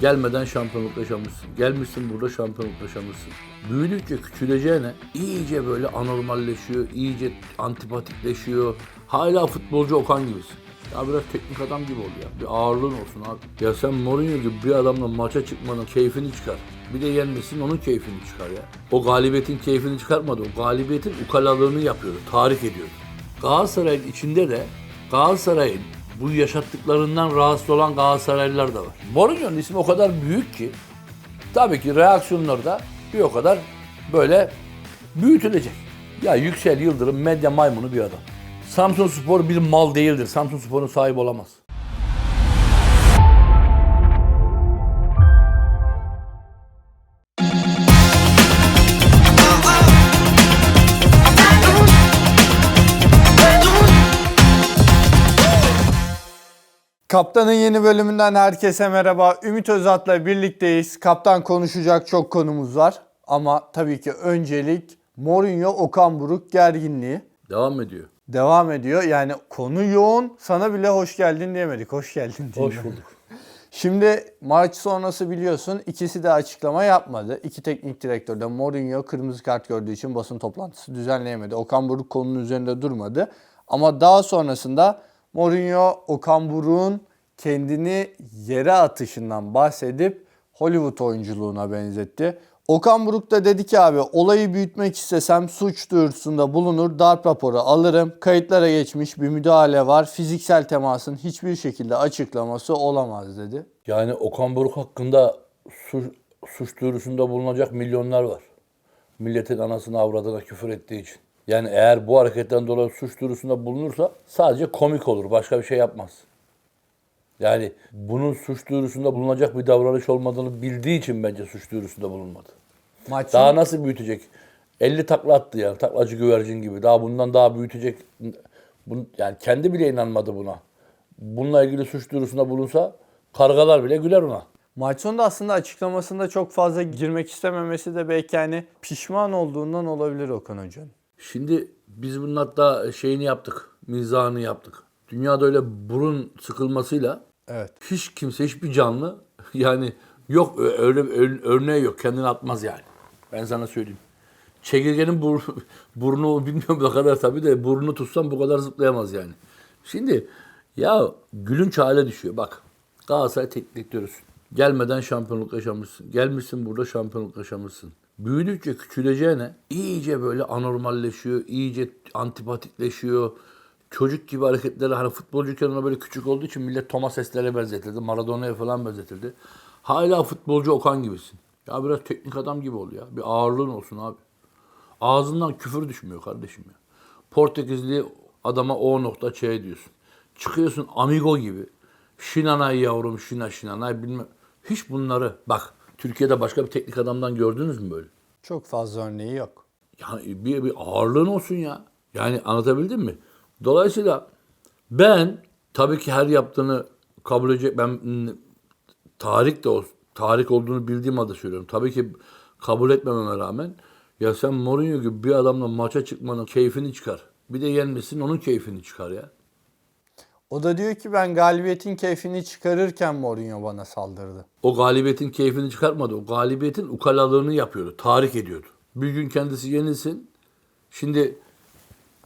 Gelmeden şampiyonluk yaşamışsın. Gelmişsin burada şampiyonluk yaşamışsın. Büyüdükçe küçüleceğine iyice böyle anormalleşiyor, iyice antipatikleşiyor. Hala futbolcu Okan gibisin. Ya biraz teknik adam gibi ol ya. Bir ağırlığın olsun abi. Ya sen Mourinho gibi bir adamla maça çıkmanın keyfini çıkar. Bir de yenmesin onun keyfini çıkar ya. O galibiyetin keyfini çıkartmadı. O galibiyetin ukalalığını yapıyordu. Tahrik ediyordu. Galatasaray'ın içinde de Galatasaray'ın bu yaşattıklarından rahatsız olan Galatasaraylılar da var. Mourinho'nun ismi o kadar büyük ki tabii ki reaksiyonları da bir o kadar böyle büyütülecek. Ya Yüksel Yıldırım medya maymunu bir adam. Samsun Spor bir mal değildir. Samsun Spor'un sahibi olamaz. Kaptanın yeni bölümünden herkese merhaba. Ümit Özat'la birlikteyiz. Kaptan konuşacak çok konumuz var. Ama tabii ki öncelik Mourinho Okan Buruk gerginliği Devam ediyor. devam ediyor. Yani konu yoğun. Sana bile hoş geldin diyemedik. Hoş geldin diyelim. Hoş bulduk. Şimdi maç sonrası biliyorsun ikisi de açıklama yapmadı. İki teknik direktör de Mourinho kırmızı kart gördüğü için basın toplantısı düzenleyemedi. Okan Buruk konunun üzerinde durmadı. Ama daha sonrasında Mourinho Okan Buruk'un kendini yere atışından bahsedip Hollywood oyunculuğuna benzetti. Okan Buruk da dedi ki abi olayı büyütmek istesem suç duyurusunda bulunur, darp raporu alırım. Kayıtlara geçmiş bir müdahale var. Fiziksel temasın hiçbir şekilde açıklaması olamaz dedi. Yani Okan Buruk hakkında suç, suç duyurusunda bulunacak milyonlar var. Milletin anasını avradına küfür ettiği için. Yani eğer bu hareketten dolayı suç duyurusunda bulunursa sadece komik olur. Başka bir şey yapmaz. Yani bunun suç duyurusunda bulunacak bir davranış olmadığını bildiği için bence suç duyurusunda bulunmadı. Maçın Daha nasıl büyütecek? 50 takla attı yani. Taklacı güvercin gibi. Daha bundan daha büyütecek. Bun, yani kendi bile inanmadı buna. Bununla ilgili suç duyurusunda bulunsa kargalar bile güler ona. Maç sonunda aslında açıklamasında çok fazla girmek istememesi de belki hani pişman olduğundan olabilir Okan Hoca'nın. Şimdi biz bunun hatta şeyini yaptık. Mizahını yaptık. Dünyada öyle burun sıkılmasıyla Evet. hiç kimse, hiçbir canlı yani yok öyle örneği yok. Kendini atmaz yani. Ben sana söyleyeyim. Çekirgenin bur, burnu bilmiyorum ne kadar tabii de burnunu tutsam bu kadar zıplayamaz yani. Şimdi ya gülünç hale düşüyor. Bak Galatasaray teknik direktörüsün. Gelmeden şampiyonluk yaşamışsın. Gelmişsin burada şampiyonluk yaşamışsın. Büyüdükçe küçüleceğine iyice böyle anormalleşiyor, iyice antipatikleşiyor. Çocuk gibi hareketleri hani futbolcuyken ona böyle küçük olduğu için millet Thomas Esler'e benzetildi. Maradona'ya falan benzetildi. Hala futbolcu Okan gibisin. Ya biraz teknik adam gibi ol ya. Bir ağırlığın olsun abi. Ağzından küfür düşmüyor kardeşim ya. Portekizli adama o nokta Ç diyorsun. Çıkıyorsun amigo gibi. Şinanay yavrum şina şinanay bilmem. Hiç bunları bak Türkiye'de başka bir teknik adamdan gördünüz mü böyle? Çok fazla örneği yok. Yani bir, bir ağırlığın olsun ya. Yani anlatabildim mi? Dolayısıyla ben tabii ki her yaptığını kabul edecek. Ben tarih de o tarih olduğunu bildiğim halde söylüyorum. Tabii ki kabul etmememe rağmen ya sen Mourinho gibi bir adamla maça çıkmanın keyfini çıkar. Bir de yenmesin onun keyfini çıkar ya. O da diyor ki ben galibiyetin keyfini çıkarırken Mourinho bana saldırdı. O galibiyetin keyfini çıkartmadı. O galibiyetin ukalalığını yapıyordu. Tahrik ediyordu. Bir gün kendisi yenilsin. Şimdi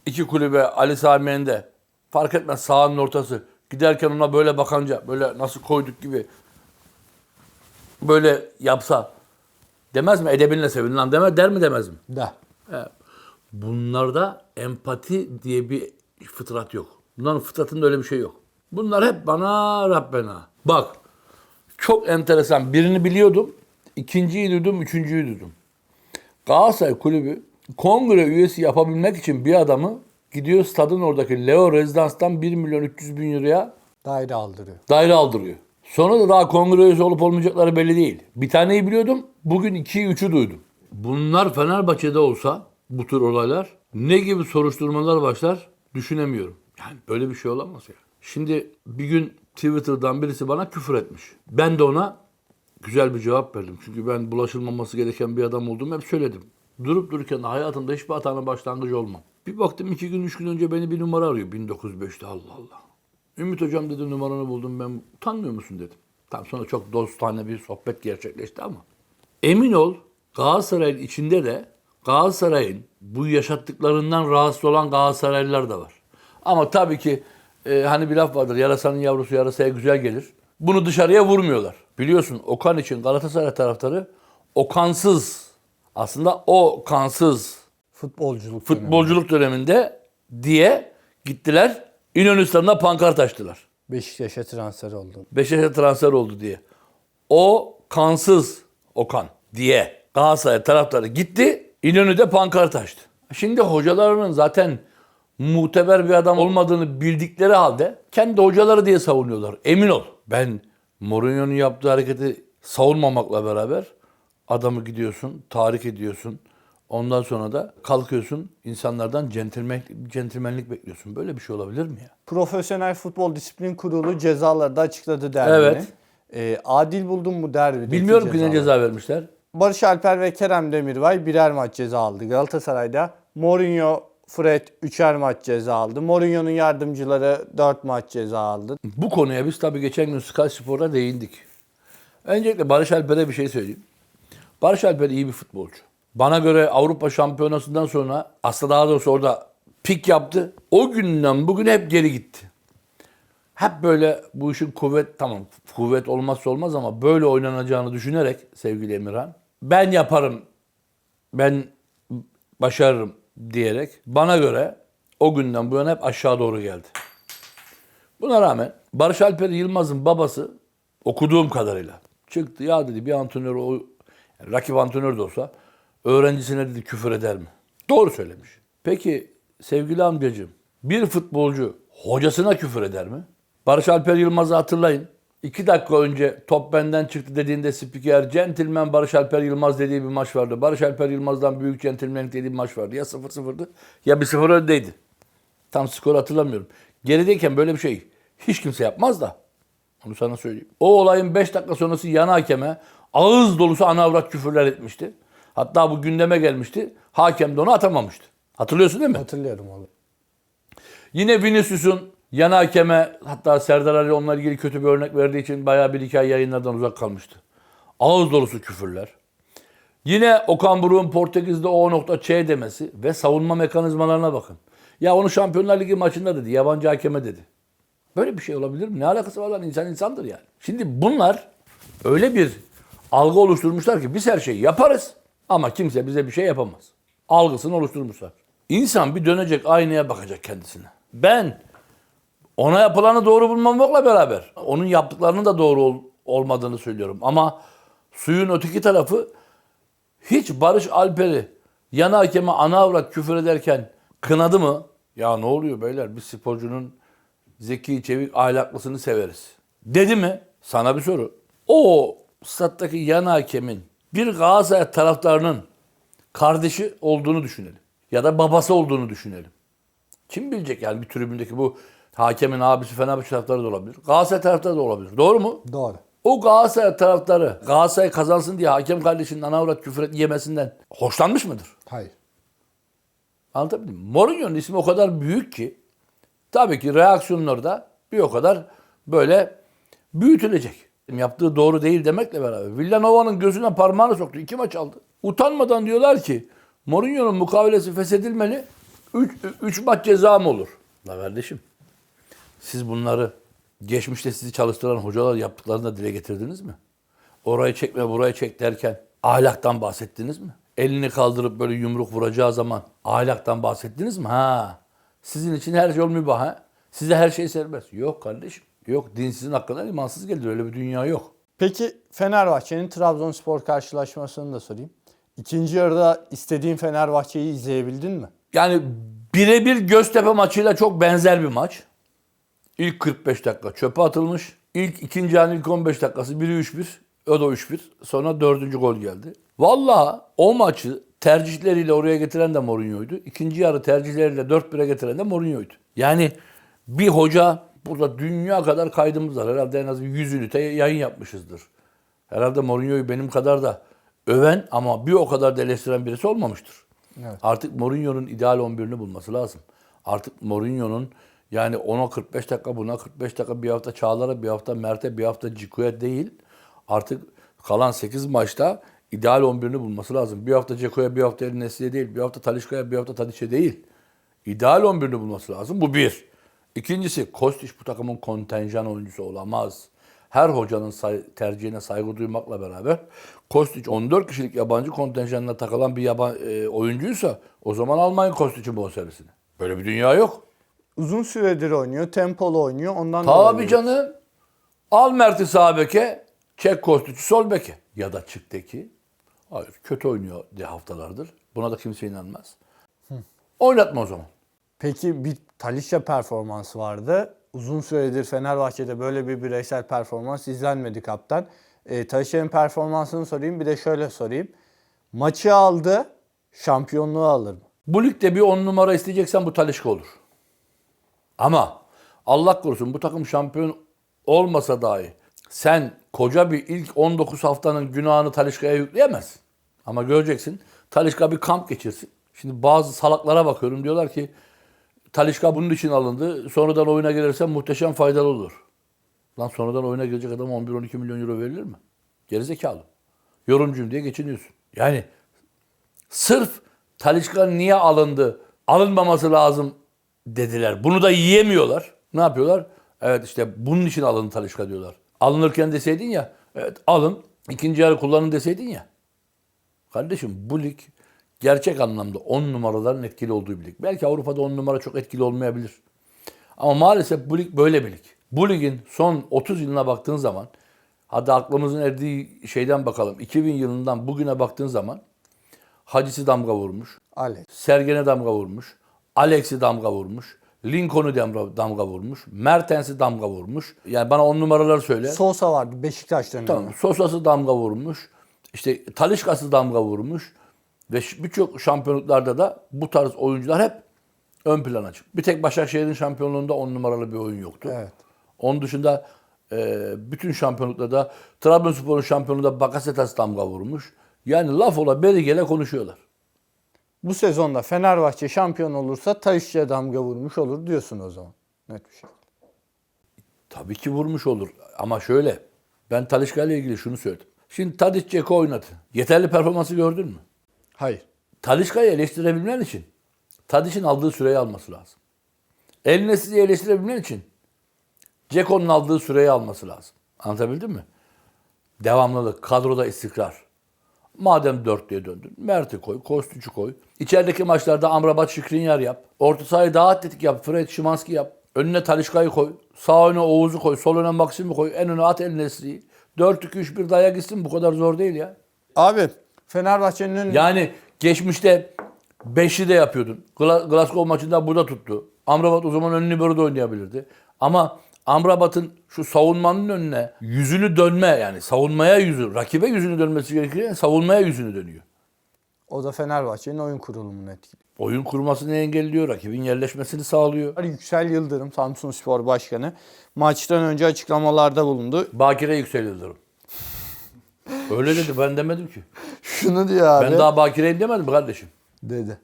iki kulübe Ali Sami Yen'de fark etmez sahanın ortası. Giderken ona böyle bakanca böyle nasıl koyduk gibi böyle yapsa demez mi? Edebinle sevin lan demez, der mi demez mi? Da. Bunlarda empati diye bir fıtrat yok. Bunların fıtratında öyle bir şey yok. Bunlar hep bana Rabbena. Bak çok enteresan. Birini biliyordum. ikinciyi duydum, üçüncüyü duydum. Galatasaray Kulübü kongre üyesi yapabilmek için bir adamı gidiyor stadın oradaki Leo Rezidans'tan 1 milyon 300 bin euroya Daire aldırıyor. daire aldırıyor. Sonra da daha kongre üyesi olup olmayacakları belli değil. Bir taneyi biliyordum. Bugün 2'yi 3'ü duydum. Bunlar Fenerbahçe'de olsa bu tür olaylar ne gibi soruşturmalar başlar düşünemiyorum. Yani böyle bir şey olamaz ya. Şimdi bir gün Twitter'dan birisi bana küfür etmiş. Ben de ona güzel bir cevap verdim. Çünkü ben bulaşılmaması gereken bir adam olduğumu hep söyledim. Durup dururken hayatımda hiçbir hatanın başlangıcı olmam. Bir baktım iki gün, üç gün önce beni bir numara arıyor. 1905'te Allah Allah. Ümit hocam dedim numaranı buldum ben. Tanmıyor musun dedim. Tam sonra çok dostane bir sohbet gerçekleşti ama. Emin ol Galatasaray'ın içinde de Galatasaray'ın bu yaşattıklarından rahatsız olan Galatasaraylılar da var. Ama tabii ki e, hani bir laf vardır yarasanın yavrusu yarasaya güzel gelir. Bunu dışarıya vurmuyorlar. Biliyorsun Okan için Galatasaray taraftarı Okansız aslında o kansız Futbolculuk. futbolculuk döneminde diye gittiler İnönü Stadı'na pankart açtılar. Beşiktaş'a transfer oldu. Beşiktaş'a transfer oldu diye. O kansız Okan diye Galatasaray taraftarı gitti İnönü'de pankart açtı. Şimdi hocalarının zaten muteber bir adam olmadığını bildikleri halde kendi hocaları diye savunuyorlar. Emin ol. Ben Mourinho'nun yaptığı hareketi savunmamakla beraber adamı gidiyorsun, tahrik ediyorsun. Ondan sonra da kalkıyorsun insanlardan centilmen, centilmenlik bekliyorsun. Böyle bir şey olabilir mi ya? Profesyonel Futbol Disiplin Kurulu cezaları da açıkladı derbini. Evet. Ee, adil buldum mu derbideki Bilmiyorum ki ne ceza vermişler. Barış Alper ve Kerem Demirbay birer maç ceza aldı. Galatasaray'da Mourinho, Fred üçer maç ceza aldı. Mourinho'nun yardımcıları 4 maç ceza aldı. Bu konuya biz tabii geçen gün Sky Spor'da değindik. Öncelikle Barış Alper'e bir şey söyleyeyim. Barış Alper iyi bir futbolcu. Bana göre Avrupa Şampiyonası'ndan sonra aslında daha doğrusu orada pik yaptı. O günden bugün hep geri gitti. Hep böyle bu işin kuvvet tamam kuvvet olmazsa olmaz ama böyle oynanacağını düşünerek sevgili Emirhan ben yaparım ben başarırım diyerek bana göre o günden bu yana hep aşağı doğru geldi. Buna rağmen Barış Alper Yılmaz'ın babası okuduğum kadarıyla çıktı ya dedi bir antrenör o yani rakip antrenör de olsa öğrencisine dedi küfür eder mi? Doğru söylemiş. Peki sevgili amcacığım bir futbolcu hocasına küfür eder mi? Barış Alper Yılmaz'ı hatırlayın. İki dakika önce top benden çıktı dediğinde spiker centilmen Barış Alper Yılmaz dediği bir maç vardı. Barış Alper Yılmaz'dan büyük centilmenlik dediği bir maç vardı. Ya 0-0'dı ya 1-0 öndeydi. Tam skor hatırlamıyorum. Gerideyken böyle bir şey hiç kimse yapmaz da. Onu sana söyleyeyim. O olayın 5 dakika sonrası yan hakeme ağız dolusu ana avrat küfürler etmişti. Hatta bu gündeme gelmişti. Hakem de onu atamamıştı. Hatırlıyorsun değil mi? Hatırlıyorum onu. Yine Vinicius'un yan hakeme hatta Serdar Ali onunla ilgili kötü bir örnek verdiği için bayağı bir iki ay yayınlardan uzak kalmıştı. Ağız dolusu küfürler. Yine Okan Buruk'un Portekiz'de o nokta Ç demesi ve savunma mekanizmalarına bakın. Ya onu Şampiyonlar Ligi maçında dedi, yabancı hakeme dedi. Böyle bir şey olabilir mi? Ne alakası var lan? İnsan insandır yani. Şimdi bunlar öyle bir algı oluşturmuşlar ki biz her şeyi yaparız ama kimse bize bir şey yapamaz. Algısını oluşturmuşlar. İnsan bir dönecek aynaya bakacak kendisine. Ben ona yapılanı doğru bulmamakla beraber onun yaptıklarının da doğru ol- olmadığını söylüyorum. Ama suyun öteki tarafı hiç Barış Alper'i yana hakeme ana avrat küfür ederken kınadı mı? Ya ne oluyor beyler biz sporcunun zeki, çevik, ahlaklısını severiz. Dedi mi? Sana bir soru. O stat'taki yan hakemin bir Galatasaray taraftarının kardeşi olduğunu düşünelim. Ya da babası olduğunu düşünelim. Kim bilecek yani bir tribündeki bu hakemin abisi Fenerbahçe taraftarı da olabilir. Galatasaray taraftarı da olabilir. Doğru mu? Doğru. O Galatasaray taraftarı Galatasaray kazansın diye hakem kardeşinin ana avrat küfür et- yemesinden hoşlanmış mıdır? Hayır. Anlatabildim mi? Mourinho'nun ismi o kadar büyük ki tabii ki reaksiyonları da bir o kadar böyle büyütülecek. Yaptığı doğru değil demekle beraber. Villanova'nın gözüne parmağını soktu. iki maç aldı. Utanmadan diyorlar ki Mourinho'nun mukavelesi feshedilmeli. 3 maç ceza mı olur? La kardeşim siz bunları geçmişte sizi çalıştıran hocalar yaptıklarını da dile getirdiniz mi? Orayı çekme burayı çek derken ahlaktan bahsettiniz mi? Elini kaldırıp böyle yumruk vuracağı zaman ahlaktan bahsettiniz mi? Ha. Sizin için her yol mübah ha? Size her şey serbest. Yok kardeşim. Yok din sizin hakkından imansız gelir. Öyle bir dünya yok. Peki Fenerbahçe'nin Trabzonspor karşılaşmasını da sorayım. İkinci yarıda istediğin Fenerbahçe'yi izleyebildin mi? Yani birebir Göztepe maçıyla çok benzer bir maç. İlk 45 dakika çöpe atılmış. İlk ikinci yarının ilk 15 dakikası biri 3-1. O da 3-1. Sonra dördüncü gol geldi. Vallahi o maçı tercihleriyle oraya getiren de Mourinho'ydu. İkinci yarı tercihleriyle 4-1'e getiren de Mourinho'ydu. Yani bir hoca burada dünya kadar kaydımız var. Herhalde en az bir 100 ünite yayın yapmışızdır. Herhalde Mourinho'yu benim kadar da öven ama bir o kadar da eleştiren birisi olmamıştır. Evet. Artık Mourinho'nun ideal 11'ini bulması lazım. Artık Mourinho'nun Yani ona 45 dakika, buna 45 dakika, bir hafta Çağlar'a, bir hafta Mert'e, bir hafta Ciku'ya değil. Artık kalan 8 maçta ideal 11'ini bulması lazım. Bir hafta Ceko'ya, bir hafta El Nesli'ye değil. Bir hafta Talişka'ya, bir hafta Tadiç'e değil. İdeal 11'ini bulması lazım. Bu bir. İkincisi Kostić bu takımın kontenjan oyuncusu olamaz. Her hocanın say- tercihine saygı duymakla beraber Kostić 14 kişilik yabancı kontenjanına takılan bir yaban, e, oyuncuysa o zaman almayın Kostić'in bonservisini. Böyle bir dünya yok. Uzun süredir oynuyor, tempolu oynuyor. Ondan Tabii dolayı- canım. Al Mert'i sağ beke, çek Kostić'i sol beke. Ya da çıktaki. Hayır kötü oynuyor diye haftalardır. Buna da kimse inanmaz. Oynatma o zaman. Peki bir Talisca performansı vardı. Uzun süredir Fenerbahçe'de böyle bir bireysel performans izlenmedi kaptan. E, Talisca'nın performansını sorayım bir de şöyle sorayım. Maçı aldı, şampiyonluğu alır mı? Bu ligde bir 10 numara isteyeceksen bu Talişka olur. Ama Allah korusun bu takım şampiyon olmasa dahi sen koca bir ilk 19 haftanın günahını Talişka'ya yükleyemezsin. Ama göreceksin Talişka bir kamp geçirsin. Şimdi bazı salaklara bakıyorum diyorlar ki Talişka bunun için alındı. Sonradan oyuna gelirse muhteşem faydalı olur. Lan sonradan oyuna gelecek adama 11-12 milyon euro verilir mi? Gerizekalı. Yorumcuyum diye geçiniyorsun. Yani Sırf Talişka niye alındı? Alınmaması lazım dediler. Bunu da yiyemiyorlar. Ne yapıyorlar? Evet işte bunun için alındı Talişka diyorlar. Alınırken deseydin ya, evet alın, ikinci yarı kullanın deseydin ya. Kardeşim bu lig gerçek anlamda 10 numaraların etkili olduğu bir lig. Belki Avrupa'da 10 numara çok etkili olmayabilir. Ama maalesef bu lig böyle bir lig. Bu ligin son 30 yılına baktığın zaman, hadi aklımızın erdiği şeyden bakalım. 2000 yılından bugüne baktığın zaman Hacı'sı damga vurmuş. Alex. Sergen'e damga vurmuş. Alex'i damga vurmuş. Lincoln'u damga, damga vurmuş. Mertens'i damga vurmuş. Yani bana on numaraları söyle. Sosa vardı Beşiktaş dönemi. Tamam. Sosa'sı damga vurmuş. İşte Talişka'sı damga vurmuş. Ve birçok şampiyonluklarda da bu tarz oyuncular hep ön plana çıktı. Bir tek Başakşehir'in şampiyonluğunda on numaralı bir oyun yoktu. Evet. Onun dışında e, bütün şampiyonluklarda Trabzonspor'un şampiyonluğunda Bakasetas damga vurmuş. Yani laf ola beri gele konuşuyorlar. Bu sezonda Fenerbahçe şampiyon olursa Talisca'ya damga vurmuş olur diyorsun o zaman. Net bir şey. Tabii ki vurmuş olur. Ama şöyle, ben Talişka ile ilgili şunu söyledim. Şimdi Tadic Ceko oynadı. Yeterli performansı gördün mü? Hayır. Talişka'yı eleştirebilmen için Tadic'in aldığı süreyi alması lazım. El Nesli'yi eleştirebilmen için Ceko'nun aldığı süreyi alması lazım. Anlatabildim mi? Devamlılık, kadroda istikrar. Madem dörtlüye döndün, Mert'i koy, Kostiç'i koy. İçerideki maçlarda Amrabat Şikrinyar yap. Orta sahayı daha atletik yap, Fred Şimanski yap. Önüne Talişka'yı koy. Sağ öne Oğuz'u koy, sol öne Maksim'i koy. En öne at El Nesli'yi. 4-2-3-1 daya gitsin bu kadar zor değil ya. Abi Fenerbahçe'nin Yani geçmişte beşli de yapıyordun. Gla- Glasgow maçında burada tuttu. Amrabat o zaman ön libero'da oynayabilirdi. Ama Amrabat'ın şu savunmanın önüne yüzünü dönme yani savunmaya yüzü, rakibe yüzünü dönmesi gerekirken savunmaya yüzünü dönüyor. o da Fenerbahçe'nin oyun kurulumunu etkiliyor. Oyun kurmasını engelliyor, rakibin yerleşmesini sağlıyor. Yüksel Yıldırım Samsun Spor Başkanı maçtan önce açıklamalarda bulundu. Bakire Yüksel Yıldırım. Öyle dedi ben demedim ki. Şunu diyor abi. Ben daha bakireyim demedim mi kardeşim. Dedi.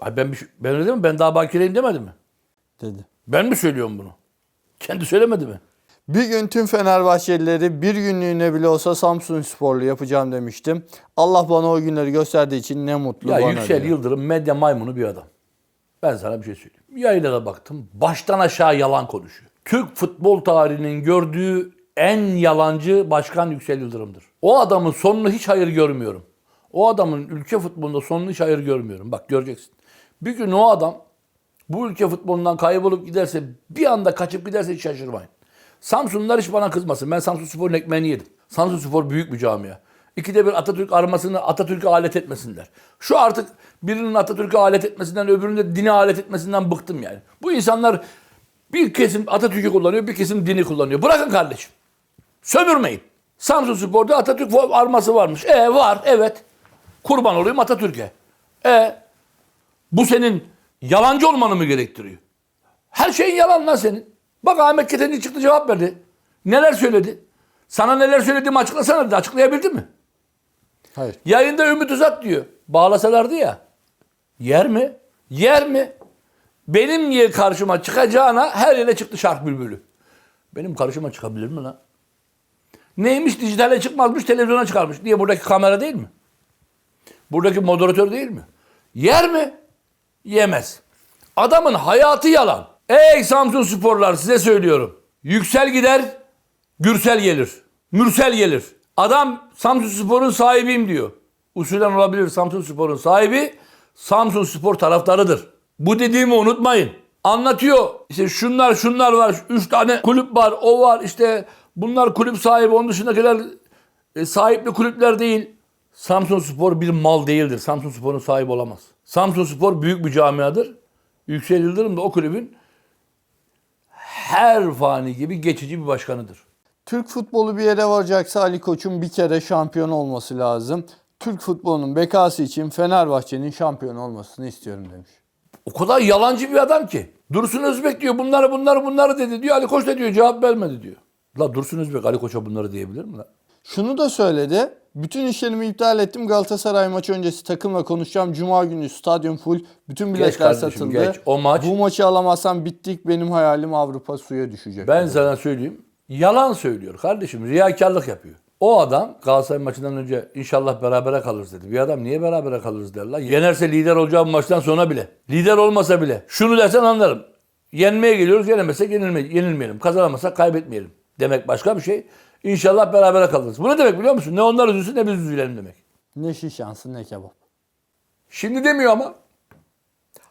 Hayır Ben, bir, şey- ben öyle demedim ben daha bakireyim demedim mi? Dedi. Ben mi söylüyorum bunu? Kendi söylemedi mi? Bir gün tüm Fenerbahçelileri bir günlüğüne bile olsa Samsun Sporlu yapacağım demiştim. Allah bana o günleri gösterdiği için ne mutlu Ya bana Yüksel diyor. Yıldırım medya maymunu bir adam. Ben sana bir şey söyleyeyim. Yayına da baktım. Baştan aşağı yalan konuşuyor. Türk futbol tarihinin gördüğü en yalancı başkan Yüksel Yıldırım'dır. O adamın sonunu hiç hayır görmüyorum. O adamın ülke futbolunda sonunu hiç hayır görmüyorum. Bak göreceksin. Bir gün o adam bu ülke futbolundan kaybolup giderse bir anda kaçıp giderse hiç şaşırmayın. Samsunlular hiç bana kızmasın. Ben Samsun Spor'un ekmeğini yedim. Samsun Spor büyük bir camia. İkide bir Atatürk armasını Atatürk'e alet etmesinler. Şu artık birinin Atatürk'e alet etmesinden öbürünün de dine alet etmesinden bıktım yani. Bu insanlar bir kesim Atatürk'ü kullanıyor, bir kesim dini kullanıyor. Bırakın kardeşim. Sömürmeyin. Samsun Spor'da Atatürk arması varmış. E var, evet. Kurban olayım Atatürk'e. E bu senin yalancı olmanı mı gerektiriyor? Her şeyin yalan lan senin. Bak Ahmet Ketenci çıktı cevap verdi. Neler söyledi? Sana neler söylediğimi açıklasana dedi. Açıklayabildin mi? Hayır. Yayında Ümit Uzat diyor. Bağlasalardı ya. Yer mi? Yer mi? Benim diye karşıma çıkacağına her yere çıktı şark bülbülü. Benim karşıma çıkabilir mi lan? Neymiş dijitale çıkmazmış televizyona çıkarmış. Niye buradaki kamera değil mi? Buradaki moderatör değil mi? Yer mi? Yemez. Adamın hayatı yalan. Ey Samsun sporlar size söylüyorum. Yüksel gider, Gürsel gelir. Mürsel gelir. Adam Samsun Spor'un sahibiyim diyor. Usulen olabilir Samsun Spor'un sahibi Samsun Spor taraftarıdır. Bu dediğimi unutmayın. Anlatıyor. İşte şunlar şunlar var. Üç tane kulüp var. O var. İşte bunlar kulüp sahibi. Onun dışındakiler e, sahipli kulüpler değil. Samsun Spor bir mal değildir. Samsun Spor'un sahibi olamaz. Samsun Spor büyük bir camiadır. Yüksel Yıldırım da o kulübün her fani gibi geçici bir başkanıdır. Türk futbolu bir yere varacaksa Ali Koç'un bir kere şampiyon olması lazım. Türk futbolunun bekası için Fenerbahçe'nin şampiyon olmasını istiyorum demiş. O kadar yalancı bir adam ki. Dursun Özbek diyor bunları bunları bunları dedi diyor. Ali Koç da diyor cevap vermedi diyor. La Dursun Özbek Ali Koç'a bunları diyebilir mi la? Şunu da söyledi. Bütün işlerimi iptal ettim. Galatasaray maçı öncesi takımla konuşacağım. Cuma günü stadyum full. Bütün biletler kardeşim, satıldı. geç. O maç- Bu maçı alamazsam bittik. Benim hayalim Avrupa suya düşecek. Ben sana söyleyeyim. Yalan söylüyor kardeşim. Riyakarlık yapıyor. O adam Galatasaray maçından önce inşallah berabere kalırız dedi. Bir adam niye berabere kalırız der la? Yenerse lider olacağı bu maçtan sonra bile. Lider olmasa bile. Şunu dersen anlarım. Yenmeye geliyoruz. Yenemezsek yenilme, yenilmeyelim. Kazanamazsak kaybetmeyelim. Demek başka bir şey. İnşallah berabere kalırız. Bu ne demek biliyor musun? Ne onlar üzülsün ne biz üzülelim demek. Ne şiş yansın ne kebap. Şimdi demiyor ama.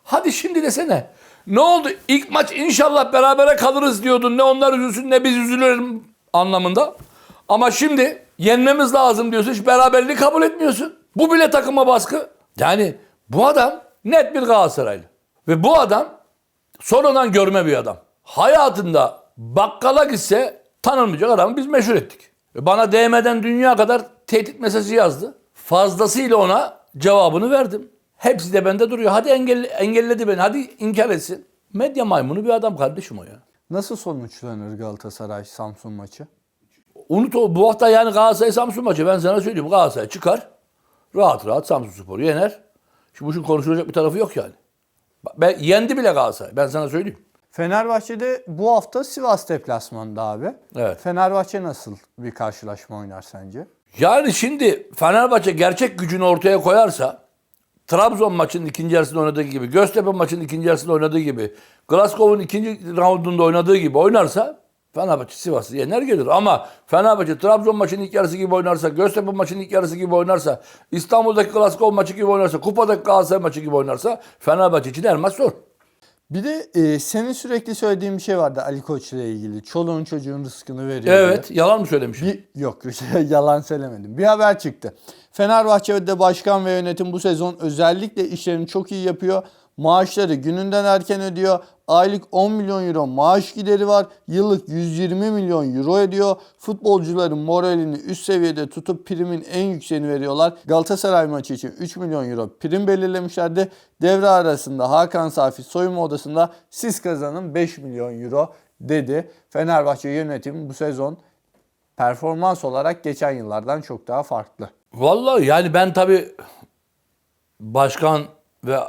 Hadi şimdi desene. Ne oldu? İlk maç inşallah berabere kalırız diyordun. Ne onlar üzülsün ne biz üzülürüm anlamında. Ama şimdi yenmemiz lazım diyorsun. Hiç beraberliği kabul etmiyorsun. Bu bile takıma baskı. Yani bu adam net bir Galatasaraylı. Ve bu adam sonradan görme bir adam. Hayatında bakkala gitse tanınmayacak adamı biz meşhur ettik. Ve Bana DM'den dünya kadar tehdit mesajı yazdı. Fazlasıyla ona cevabını verdim. Hepsi de bende duruyor. Hadi engelle, engelledi beni. Hadi inkar etsin. Medya maymunu bir adam kardeşim o ya. Nasıl sonuçlanır Galatasaray Samsun maçı? Unut o. Bu hafta yani Galatasaray Samsun maçı. Ben sana söyleyeyim. Galatasaray çıkar. Rahat rahat Samsun Spor'u yener. Şimdi bu işin konuşulacak bir tarafı yok yani. Ben, yendi bile Galatasaray. Ben sana söyleyeyim. Fenerbahçe'de bu hafta Sivas deplasmanında abi. Evet. Fenerbahçe nasıl bir karşılaşma oynar sence? Yani şimdi Fenerbahçe gerçek gücünü ortaya koyarsa Trabzon maçının ikinci yarısında oynadığı gibi, Göztepe maçının ikinci yarısında oynadığı gibi, Glasgow'un ikinci raundunda oynadığı gibi oynarsa Fenerbahçe Sivas'ı yener gelir. Ama Fenerbahçe Trabzon maçının ilk yarısı gibi oynarsa, Göztepe maçının ilk yarısı gibi oynarsa, İstanbul'daki Glasgow maçı gibi oynarsa, Kupa'daki Galatasaray maçı gibi oynarsa Fenerbahçe için her maç zor. Bir de e, senin sürekli söylediğin bir şey vardı Ali Koç ile ilgili. Çoluğun çocuğun rızkını veriyor. Evet, yalan mı söylemişim? Bir, yok yalan söylemedim. Bir haber çıktı. Fenerbahçe'de başkan ve yönetim bu sezon özellikle işlerini çok iyi yapıyor. Maaşları gününden erken ödüyor. Aylık 10 milyon euro maaş gideri var. Yıllık 120 milyon euro ediyor. Futbolcuların moralini üst seviyede tutup primin en yükseğini veriyorlar. Galatasaray maçı için 3 milyon euro prim belirlemişlerdi. Devre arasında Hakan Safi soyunma odasında siz kazanın 5 milyon euro dedi. Fenerbahçe yönetimi bu sezon performans olarak geçen yıllardan çok daha farklı. Vallahi yani ben tabii başkan ve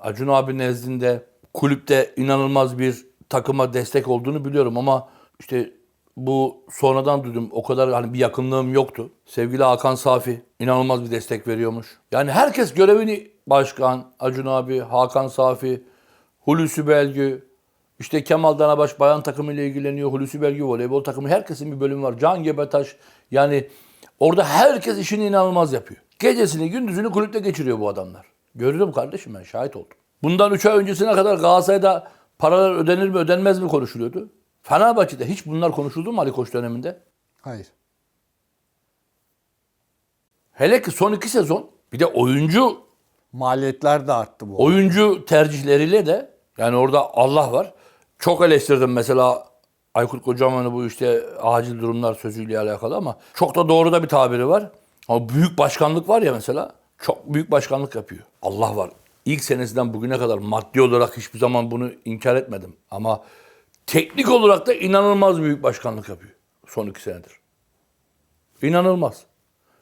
Acun abi nezdinde kulüpte inanılmaz bir takıma destek olduğunu biliyorum ama işte bu sonradan duydum. O kadar hani bir yakınlığım yoktu. Sevgili Hakan Safi inanılmaz bir destek veriyormuş. Yani herkes görevini başkan, Acun abi, Hakan Safi, Hulusi Belgü, işte Kemal Danabaş bayan takımıyla ilgileniyor. Hulusi Belgü voleybol takımı. Herkesin bir bölümü var. Can Gebetaş. Yani orada herkes işini inanılmaz yapıyor. Gecesini gündüzünü kulüpte geçiriyor bu adamlar. Gördüm kardeşim ben şahit oldum. Bundan 3 ay öncesine kadar Galatasaray'da paralar ödenir mi ödenmez mi konuşuluyordu. Fenerbahçe'de hiç bunlar konuşuldu mu Ali Koç döneminde? Hayır. Hele ki son iki sezon bir de oyuncu Maliyetler de arttı bu. oyuncu tercihleriyle de yani orada Allah var. Çok eleştirdim mesela Aykut Kocaman'ı bu işte acil durumlar sözüyle alakalı ama çok da doğru da bir tabiri var. Ama büyük başkanlık var ya mesela çok büyük başkanlık yapıyor. Allah var. İlk senesinden bugüne kadar maddi olarak hiçbir zaman bunu inkar etmedim. Ama teknik olarak da inanılmaz büyük başkanlık yapıyor son iki senedir. İnanılmaz.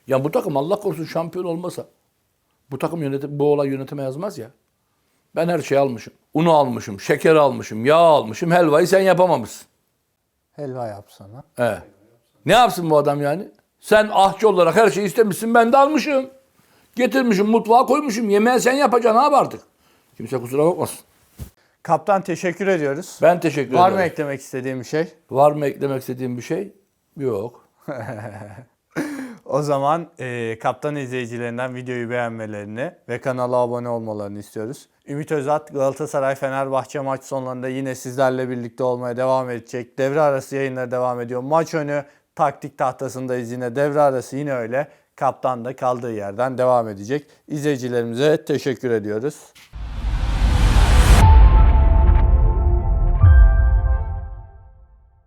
Ya bu takım Allah korusun şampiyon olmasa bu takım yönetim, bu olay yönetime yazmaz ya. Ben her şeyi almışım. Unu almışım, şeker almışım, yağ almışım. Helvayı sen yapamamışsın. Helva yapsana. Evet. Ne yapsın bu adam yani? Sen ahçı olarak her şeyi istemişsin ben de almışım. Getirmişim mutfağa koymuşum. Yemeği sen yapacaksın abi artık. Kimse kusura bakmasın. Kaptan teşekkür ediyoruz. Ben teşekkür Var mı ederim. eklemek istediğim bir şey? Var mı eklemek istediğim bir şey? Yok. O zaman e, kaptan izleyicilerinden videoyu beğenmelerini ve kanala abone olmalarını istiyoruz. Ümit Özat Galatasaray Fenerbahçe maç sonlarında yine sizlerle birlikte olmaya devam edecek. Devre arası yayınları devam ediyor. Maç önü taktik tahtasındayız yine. Devre arası yine öyle. Kaptan da kaldığı yerden devam edecek. İzleyicilerimize teşekkür ediyoruz.